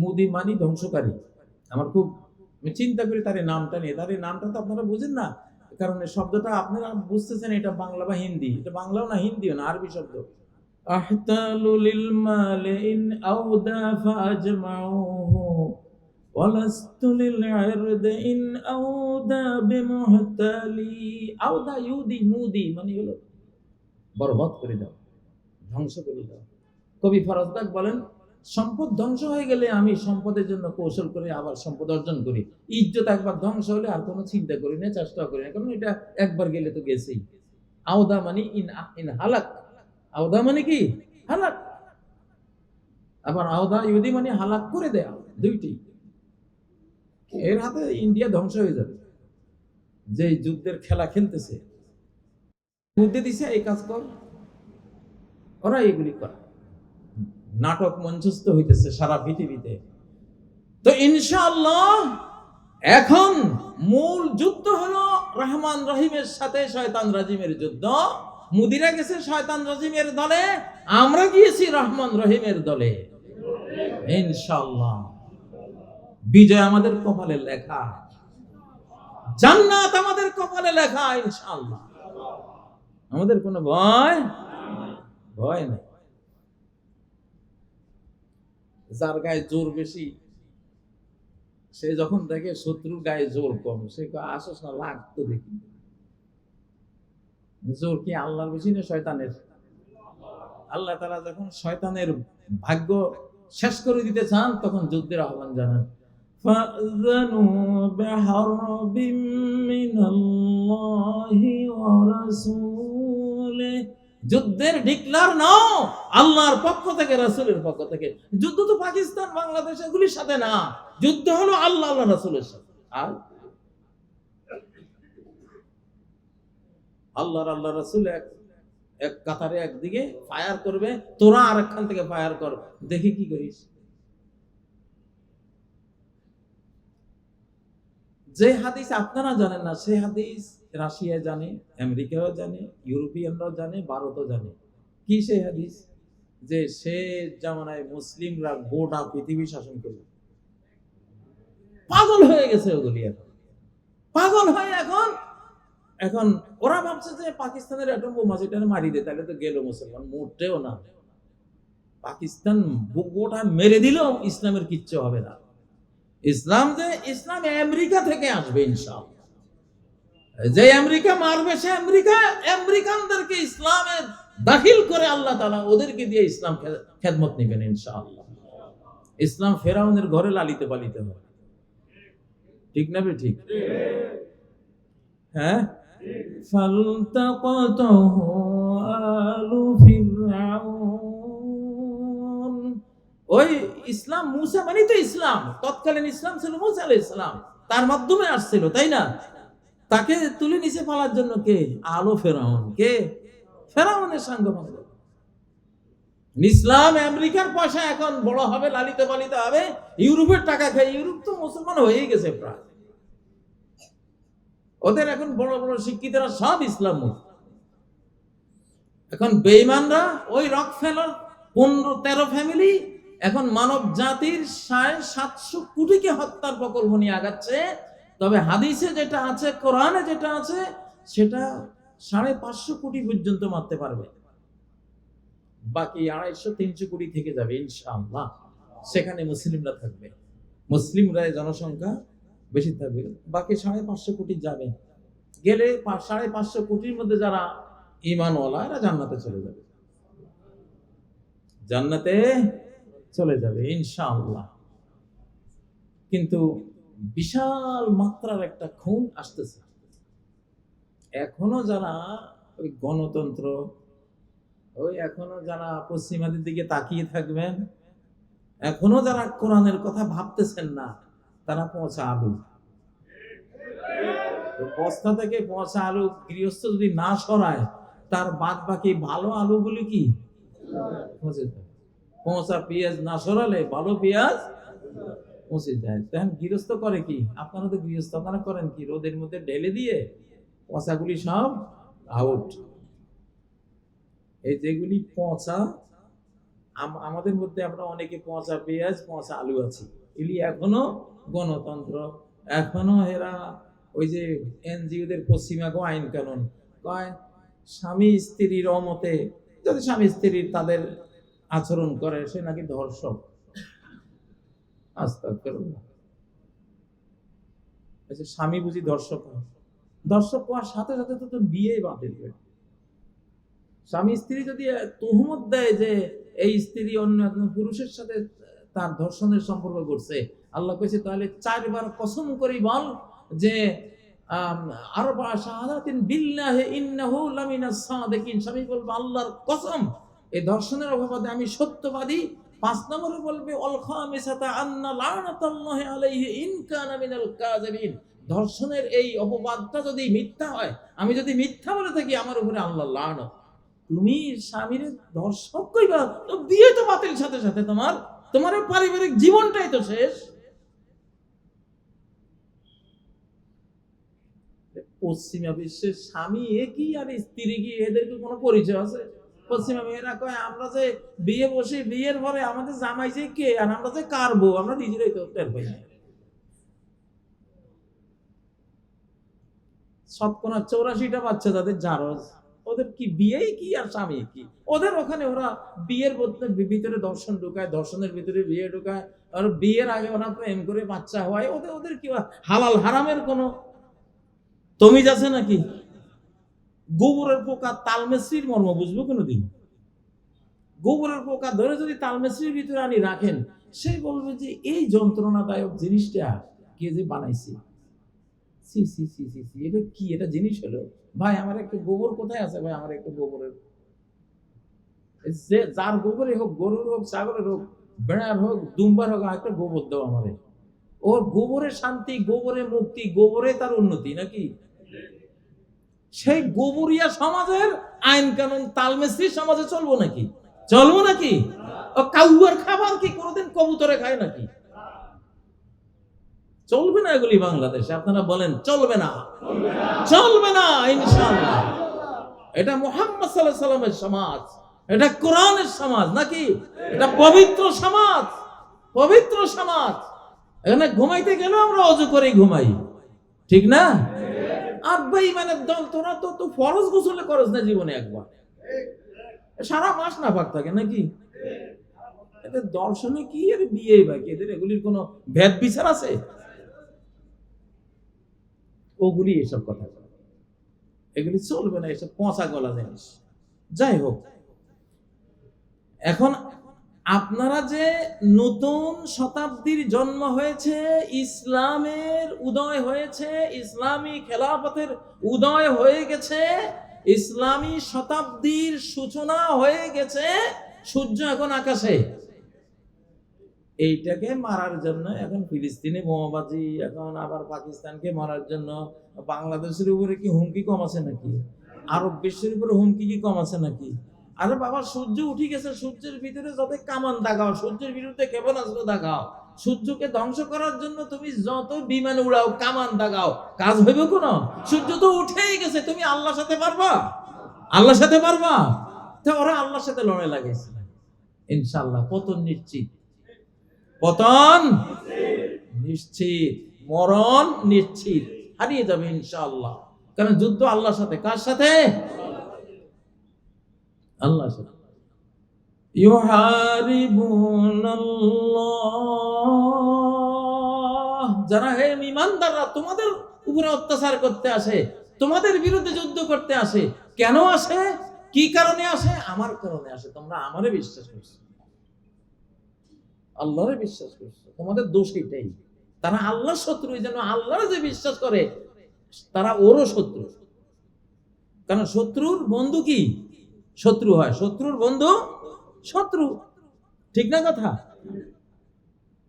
মুদি মানি ধ্বংসকারী। আমার খুব চিন্তা করি তার এই নামটা নিয়ে। তার এই নামটা তো আপনারা বুঝেন না। কারণ শব্দটা আপনারা বুঝতেছেন এটা বাংলা বা হিন্দি। এটা বাংলাও না, হিন্দিও না, আরবি শব্দ। আহতালু লিল মাল ইন আউদা ফাজমাউহু। ওয়ালাস্তু লিল ইরদ ইন আউদা বিমুহতালি। আউদা, ইউদি, মুদি মানে হলো বরবাদ করে দাও, ধ্বংস করে দাও। কবি ফরাজদাক বলেন সম্পদ ধ্বংস হয়ে গেলে আমি সম্পদের জন্য কৌশল করে আবার সম্পদ অর্জন করি। ইজ্জত একবার ধ্বংস হলে আর কোনো চিন্তা করি না চেষ্টা করি না, কারণ এটা একবার গেলে তো গেছেই। আওদা মানে ইন ইন হালাক। আওদা মানে কি? হালাক। আবার আওদা ইহুদি মানে হালাক করে দেয়া, দুইটি। এর হাতে ইন্ডিয়া ধ্বংস হয়ে যাবে। যে যুদ্ধের খেলা খেলতেছে। বুদ্ধি দিছে, এই কাজ কর। ওরা এগুলি করে। নাটক মঞ্চস্থ হইতেছে সারা পৃথিবীতে। তো ইনশাআল্লাহ, এখন মূল যুদ্ধ হলো রহমান রহিমের সাথে শয়তান রাজিমের যুদ্ধ। মুদিরা গেছে শয়তান রাজিমের দলে, আমরা গিয়েছি রহমান রহিমের দলে। ইনশাআল্লাহ। বিজয় আমাদের কপালে লেখা। জান্নাত আমাদের কপালে লেখা, ইনশাআল্লাহ। আমাদের কোনো ভয়? ভয় নেই। যার গায়ে জোর বেশি সে যখন দেখে শত্রুর গায়ে জোর কম সে কয়, আসস না লাগতো দেখি জোর কি আল্লাহর বেশি না শয়তানের আল্লাহ তারা যখন শয়তানের ভাগ্য শেষ করে দিতে চান তখন যুদ্ধের আহ্বান জানান فأذنوا بحرب من الله ورسوله যুদ্ধের ডিক্লার নাও। আল্লাহর পক্ষ থেকে, রাসূলের পক্ষ থেকে। যুদ্ধ তো পাকিস্তান, বাংলাদেশ, এগুলির সাথে না। যুদ্ধ হলো আল্লাহ আল্লাহ, রাসূলের সাথে। আর? আল্লাহর আল্লাহ রাসূল এক এক কাতারে একদিকে ফায়ার করবে, তোরা আরেকখান থেকে ফায়ার কর। দেখি কি করিস। যে হাদিস আপনারা জানেন না, সে হাদিস রাশিয়া জানে আমেরিকাও জানে, ইউরোপিয়ানরাও জানে, ভারতও জানে। কি সেই হাদিস? যে সে জামানায় মুসলিমরা গোটা পৃথিবী শাসন করবে। পাগল হয়ে গেছে ওগুলি এখন। পাগল হয়ে এখন। এখন ওরা ভাবছে যে পাকিস্তানের অ্যাটম বোমা যেটা মারি দে, তাহলে তো গেল মুসলমান, মোটেও না। পাকিস্তান গোটা মেরে দিলেও ইসলামের কিচ্ছু হবে না। ইসলাম যে, ইসলাম আমেরিকা থেকে আসবে ইনশাআল্লাহ। যে আমেরিকা মারবে সে আমেরিকা আমেরিকানদেরকে ইসলামে দাখিল করে আল্লাহ তাআলা ওদেরকে দিয়ে ইসলাম খে- খেদমত নেবেন ইনশাআল্লাহ ইসলাম ফেরাউনের ঘরে লালিতে পালিতে হবে ঠিক না বে ঠিক হ্যাঁ فالتقطه آل فرعون ওই ইসলাম মুসা মানে তো ইসলাম তৎকালীন ইসলাম ছিল মুসা আলাইহিস ইসলাম তার মাধ্যমে আসছিল তাই না তাকে তুলে নিচে পালার জন্য কে? আলো ফেরাউন। কে? ফেরাউনের সঙ্গে ইসলাম আমেরিকার পয়সা এখন বড় হবে, লালিত পালিত হবে। ইউরোপের টাকা খেয়ে, ইউরোপ তো মুসলমান হয়েই গেছে প্রায়। ওদের এখন বড় বড় শিক্ষিতরা সব ইসলাম এখন বেইমানরা ওই রক ফেলার পনেরো তেরো ফ্যামিলি এখন মানব জাতির সাড়ে সাতশো কোটিকে হত্যার প্রকল্প নিয়ে আগাচ্ছে। তবে হাদিসে যেটা আছে, কোরআনে যেটা আছে, সেটা সাড়ে পাঁচশো কোটি পর্যন্ত মারতে পারবে। বাকি আড়াইশো, তিনশো কোটি থেকে যাবে, ইনশাআল্লাহ। সেখানে মুসলিমরা থাকবে। মুসলিমরা জনসংখ্যা বেশি থাকবে। বাকি সাড়ে পাঁচশো কোটি যাবে। গেলে সাড়ে পাঁচশো কোটির মধ্যে যারা ইমানওয়ালা এরা জান্নাতে চলে যাবে। জান্নাতে চলে যাবে, ইনশাআল্লাহ। কিন্তু বিশাল মাত্রার একটা খুন আসতেছে। এখনও যারা ওই গণতন্ত্র, ওই এখনও যারা পশ্চিমাদের দিকে তাকিয়ে থাকবেন, এখনও যারা কোরআনের কথা ভাবতেছেন না, তারা পচা আলু। বস্তা থেকে পচা আলু, গৃহস্থ যদি না সরায়, তার বাদ বাকি ভালো আলুগুলি কি? পচা পেঁয়াজ না সরালে ভালো পেঁয়াজ পচে যায়। তখন গৃহস্থ করে কি? আপনারা তো গৃহস্থ, আপনারা করেন কি? রোদের মধ্যে ঢেলে দিয়ে পচাগুলি সব আউট এই যেগুলি পচা আমাদের মধ্যে আমরা অনেকে পচা পেঁয়াজ, পচা আলু আছি। এগুলি এখনও গণতন্ত্র। এখনও এরা ওই যে এনজিওদের পশ্চিমাগো আইন কানুন। কয়, স্বামী স্ত্রীর অমতে, যদি স্বামী স্ত্রীর তাদের আচরণ করে, সে নাকি ধর্ষক। আচ্ছা স্বামী বুঝি হয় দর্শক হওয়ার সাথে সাথে তো তোর বিয়ে বাতিল হয়ে। স্বামী স্ত্রী যদি তুহমত দেয় যে এই স্ত্রী অন্য একজন পুরুষের সাথে তার ধর্ষণের সম্পর্ক করছে, আল্লাহ কইছে, তাহলে চারবার কসম করি বল যে আরবা শাহাদাতিন বিল্লাহি ইন্নাহু লামিনাস সাদিকিন। স্বামী বলবে, আল্লাহর কসম, এই ধর্ষণের অপবাদে আমি সত্যবাদী পাঁচ নম্বরে বলবে ধর্ষণের এই অপবাদটা যদি মিথ্যা হয়, আমি যদি মিথ্যা বলে থাকি, আমার উপরে আল্লাহ লানত। তুমি স্বামীর ধর্ষক কইবা, তো বিয়ে তো বাতিল সাথে সাথে তোমার তোমার পারিবারিক জীবনটাই তো শেষ। পশ্চিমা বিশ্বের স্বামী একই আর স্ত্রী কি? এদেরকে কোনো পরিচয় আছে? পশ্চিমা মেয়েরা কয়, আমরা যে বিয়ে বসে, বিয়ের পরে আমাদের জামাই যে কে? আর আমরা যে আমরা নিজেরাই তো টের পাই না। চৌরাশিটা বাচ্চা জারজ, ওদের কি বিয়েই কি আর স্বামী কি? ওদের ওখানে ওরা বিয়ের ভিতরে দর্শন ঢুকায়, দর্শনের ভিতরে বিয়ে ঢুকায়, আর বিয়ের আগে ওরা প্রেম করে বাচ্চা হয়, ওদের ওদের কি হালাল হারামের কোনো? তমিজ আছে নাকি? গোবরের পোকা তালমেশ্রির মর্ম বুঝব কোনোদিন। গোবরের পোকা ধরে যদি তালমেশ্রির ভিতরে আনি রাখেন, সে বলবে যে এই যন্ত্রণাদায়ক জিনিসটা কে যে বানাইছে? সি সি সি সি সি এটা কি? এটা জিনিস হলো? ভাই, আমার একটা গোবর কোথায় আছে? ভাই, আমার একটা গোবরের। যে যার গোবরে হোক, গরুর হোক, ছাগলের হোক বেড়ার হোক, দুম্বার হোক একটা গোবর দাও আমারে। ওর গোবরে শান্তি গোবরে মুক্তি, গোবরে তার উন্নতি, নাকি? সেই গোবরিয়া সমাজের আইন কানুন তালমেসি সমাজে চলবো নাকি? চলবো নাকি? কাউয়ার খাবার কি কোনোদিন কবুতরে খায় নাকি? চলবে না এগুলি বাংলাদেশে, আপনারা বলেন, চলবে না। চলবে না, ইনশাআল্লাহ। এটা মোহাম্মদ সাল্লাহ সাল্লামের সমাজ। এটা কোরআনের সমাজ নাকি? এটা পবিত্র সমাজ। পবিত্র সমাজ। এখানে ঘুমাইতে গেলেও আমরা অজু করে ঘুমাই। ঠিক না? আর মানে দল, তোরা তো তো ফরজ গোসলে করস না জীবনে একবার। সারা মাস না পাক থাকে নাকি? এদের দর্শনে কি এর বিয়ে বাকি? এদের এগুলির কোনো ভেদ বিচার আছে? ওগুলি এসব কথা এগুলি চলবে না, এসব পচা গলা জিনিস। যাই হোক। এখন আপনারা যে নতুন শতাব্দীর জন্ম হয়েছে, ইসলামের উদয় হয়েছে, ইসলামী খেলাফতের উদয় হয়ে গেছে, ইসলামী শতাব্দীর সূচনা হয়ে গেছে, সূর্য এখন আকাশে। এইটাকে মারার জন্য এখন ফিলিস্তিনে বোমাবাজি, এখন আবার পাকিস্তানকে মারার জন্য বাংলাদেশের উপরে কি হুমকি কম আছে নাকি? আরব বিশ্বের উপরে হুমকি কি কম আছে নাকি? আরে বাবা, সূর্য উঠে গেছে, সূর্যের ভিতরে যত কামান দাগাও, সূর্যের বিরুদ্ধে ক্ষেপণাস্ত্র দাগাও, সূর্যকে ধ্বংস করার জন্য তুমি যত বিমান উড়াও, কামান দাগাও, কাজ হইব কোন? সূর্য তো উঠেই গেছে, তুমি আল্লাহর সাথে পারবা? আল্লাহর সাথে পারবা? ওরা আল্লাহর সাথে লড়াই লাগাইছে ইনশাল্লাহ পতন নিশ্চিত। পতন নিশ্চিত, মরণ নিশ্চিত। হারিয়ে যাবে ইনশাআল্লাহ। কারণ যুদ্ধ আল্লাহর সাথে, কার সাথে? আল্লাহ যারা হে ইমানদাররা, তোমাদের উপরে অত্যাচার করতে আসে, তোমাদের বিরুদ্ধে যুদ্ধ করতে আসে, কেন আসে? কি কারণে আসে? আমার কারণে আসে। তোমরা আমারে বিশ্বাস করছ। আল্লাহরে বিশ্বাস করছ। তোমাদের দোষ এটাই। তারা আল্লাহর শত্রু, এই জন্য আল্লাহর যে বিশ্বাস করে, তারা ওরও শত্রু। কারণ শত্রুর বন্ধু কি? শত্রু হয়। শত্রুর বন্ধু শত্রু। ঠিক না কথা?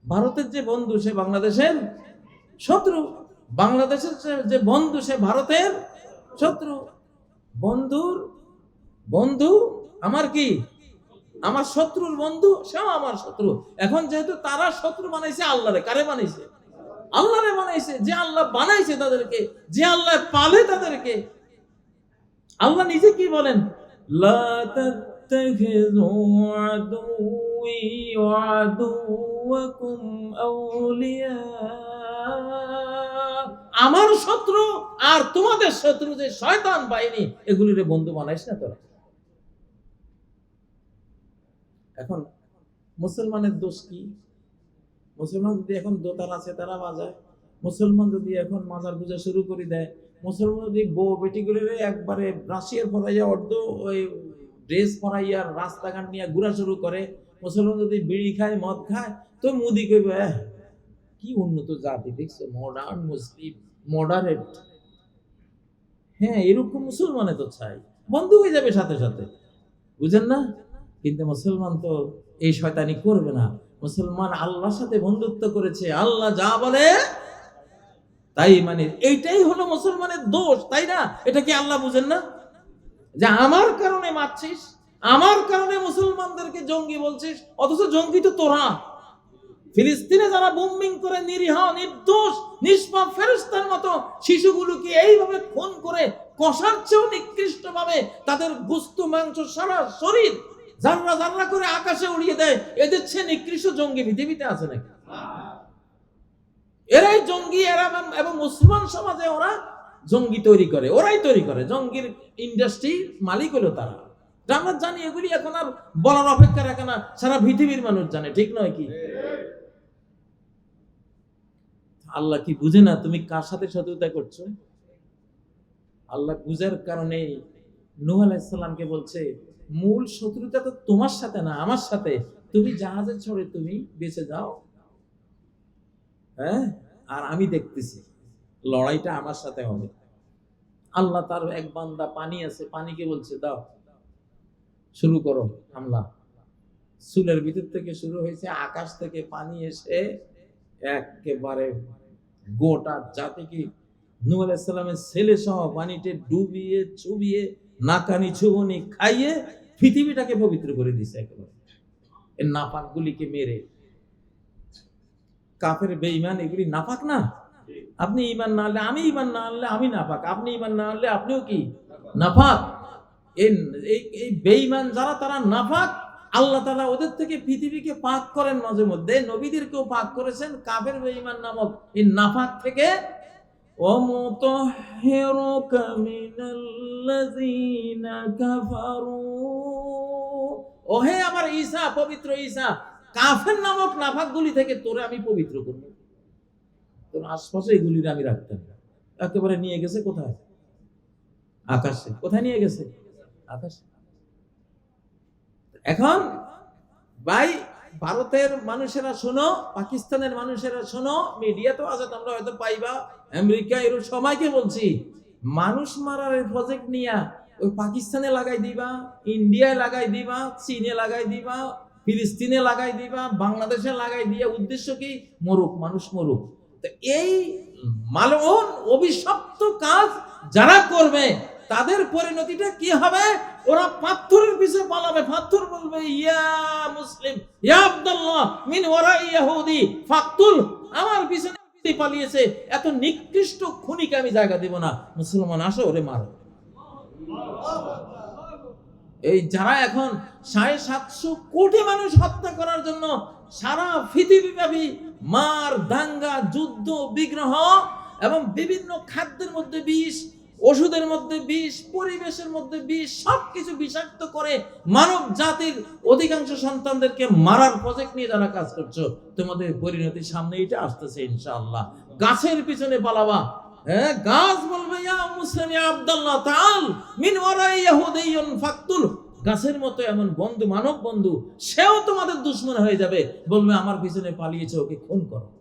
ভারতের যে বন্ধু সে বাংলাদেশের শত্রু। বাংলাদেশের যে- বন্ধু সে ভারতের শত্রু। বন্ধুর বন্ধু আমার কি? আমার শত্রুর বন্ধু, সেও আমার শত্রু। এখন যেহেতু তারা শত্রু বানাইছে আল্লাহরে, কারে বানাইছে? আল্লাহরে বানাইছে। যে আল্লাহ বানাইছে তাদেরকে, যে আল্লাহ পালে তাদেরকে। আল্লাহ নিজে কি বলেন? লা তাত- تتخذوا عدوي وعدوكم أولياء আমার শত্রু আর তোমাদের শত্রু যে শয়তান বাহিনী এগুলিরে বন্ধু বানাইস না তোরা এখন মুসলমানের দোষ কি মুসলমান যদি এখন দোতাল আছে তারা বাজায় মুসলমান যদি এখন মাজার পূজা শুরু করে দেয়, মুসলমান যদি বউ বেটিগুলিরে একবারে রাশিয়ার পরাইয়া অর্ধ ওই ড্রেস পরাইয়া রাস্তাঘাট নিয়ে ঘোরা শুরু করে, মুসলমান যদি বিড়ি খায়, মদ খায়, তো মুদি কইবে কি উন্নত জাতি, দেখছ? মডার্ন মুসলিম মডারেট হ্যাঁ এরকম মুসলমানে তো চাই। বন্ধ হয়ে যাবে সাথে সাথে। বুঝেন না? কিন্তু মুসলমান তো এই শয়তানি করবে না। মুসলমান আল্লাহর সাথে বন্ধুত্ব করেছে। আল্লাহ যা বলে তাই মানে এইটাই হলো মুসলমানের দোষ, তাই না? এটা কি আল্লাহ বুঝেন না? যে আমার কারণে মারছিস, আমার কারণে মুসলমানদেরকে জঙ্গি বলছিস, অথচ জঙ্গি তো তোরা। ফিলিস্তিনে যারা বোম্বিং করে নিরীহ, নির্দোষ, নিষ্পাপ ফেরস্তার মতো শিশুগুলোকে এইভাবে খুন করে কষার চেয়েও নিকৃষ্ট ভাবে তাদের গুস্ত, মাংস, সারা শরীর জানরা জানরা করে আকাশে উড়িয়ে দেয়? এদের চেয়ে নিকৃষ্ট জঙ্গি পৃথিবীতে আছে নাকি? এরাই জঙ্গি, এরা এবং- মুসলমান সমাজে ওরা জঙ্গি তৈরি করে, ওরাই তৈরি করে। জঙ্গির ইন্ডাস্ট্রি মালিক হলো তারা। আমরা জানি এগুলি এখন আর বলার অপেক্ষা রাখে না, সারা পৃথিবীর মানুষ জানে, ঠিক নয় কি? আল্লাহ কি বুঝে না তুমি কার সাথে শত্রুতা করছ? আল্লাহ বুঝার কারণে নূহ আলাইসাল্লামকে বলছে, মূল শত্রুতা তো তোমার সাথে না, আমার সাথে। তুমি জাহাজে ছড়ে তুমি বেঁচে যাও। হ্যাঁ? আর আমি দেখতেছি, লড়াইটা আমার সাথে হবে। আল্লাহ তার এক বান্দা পানি আছে, পানিকে বলছে, দাও, শুরু করো হামলা। চুলের ভিতর থেকে শুরু হয়েছে, আকাশ থেকে পানি এসে একেবারে গোটা জাতিকে নূহ আলাইসাল্লামের ছেলে সহ পানিতে ডুবিয়ে, চুবিয়ে, নাকানি চুবনি খাইয়ে পৃথিবীটাকে পবিত্র করে দিছে একেবারে। এর নাপাকগুলিকে মেরে কাফের বেঈমান এগুলি নাপাক না আপনি ইমান না আনলে আমি ইমান না আনলে আমি নাপাক আপনি ইমান না আনলে আপনিও কি নাপাক এই এই- এই বেঈমান যারা তারা নাপাক আল্লাহ তাআলা ওদের থেকে পৃথিবীকে পাক করেন মাঝে মধ্যে নবীদেরকেও পাক করেছেন কাফের বেঈমান নামক এই নাপাক থেকে ومطهرك من الذين كفروا ওহে আমার ঈসা পবিত্র ঈসা কাফের নামক নাফাকগুলি থেকে তোরে আমি পবিত্র করব। তোর আশপাশে এগুলির আমি রাখতাম একেবারে নিয়ে গেছে কোথায়? আকাশে। কোথায় নিয়ে গেছে? আকাশে। এখন ভাই, ভারতের মানুষেরা শোনো, পাকিস্তানের মানুষেরা শোনো মিডিয়া তো আছে, তোমরা হয়তো পাইবা। আমেরিকা এর সবাইকে বলছি, মানুষ মারার প্রজেক্ট নিয়া ওই পাকিস্তানে লাগাই দিবা, ইন্ডিয়ায় লাগাই দিবা, চীনে লাগাই দিবা ফিলিস্তিনে লাগাই দিবা, বাংলাদেশে লাগাই দিয়া, উদ্দেশ্য কি? মরুক, মানুষ মরুক। তো এই মালন অভিশপ্ত কাজ যারা করবে, তাদের পরিণতিটা কি হবে? ওরা পাথরের পিছে পালাবে। পাথর বলবে, ইয়া মুসলিম, ইয়া আব্দুল্লাহ, মিন ওরা ইয়াহুদি, ফাকতুল, আমার পিছনে পিছে পালিয়েছে। এত নিকৃষ্ট খুনিকে আমি জায়গা দেব না। মুসলমান, আসো, ওরে মারো। এই যারা এখন সাড়ে সাতশো কোটি মানুষ হত্যা করার জন্য সারা পৃথিবীব্যাপী মার, দাঙ্গা, যুদ্ধ, বিগ্রহ এবং বিভিন্ন খাদ্যের মধ্যে বিষ, ওষুধের মধ্যে বিষ, পরিবেশের মধ্যে বিষ সবকিছু বিষাক্ত করে মানব জাতির অধিকাংশ সন্তানদেরকে মারার প্রজেক্ট নিয়ে যারা কাজ করছ, তোমাদের পরিণতি সামনে এটা আসতেছে ইনশাআল্লাহ। গাছের পিছনে পালাবা গাছ বলবে, ইয়া মুসলিম আব্দুল্লাহ, তাল মিন ওয়ারাই ইয়াহুদিয়ুন ফাকতুল। গাছের মতো এমন বন্ধু, মানব বন্ধু, সেও তোমাদের দুশ্মন হয়ে যাবে। বলবে, আমার পিছনে পালিয়েছে, ওকে খুন করো।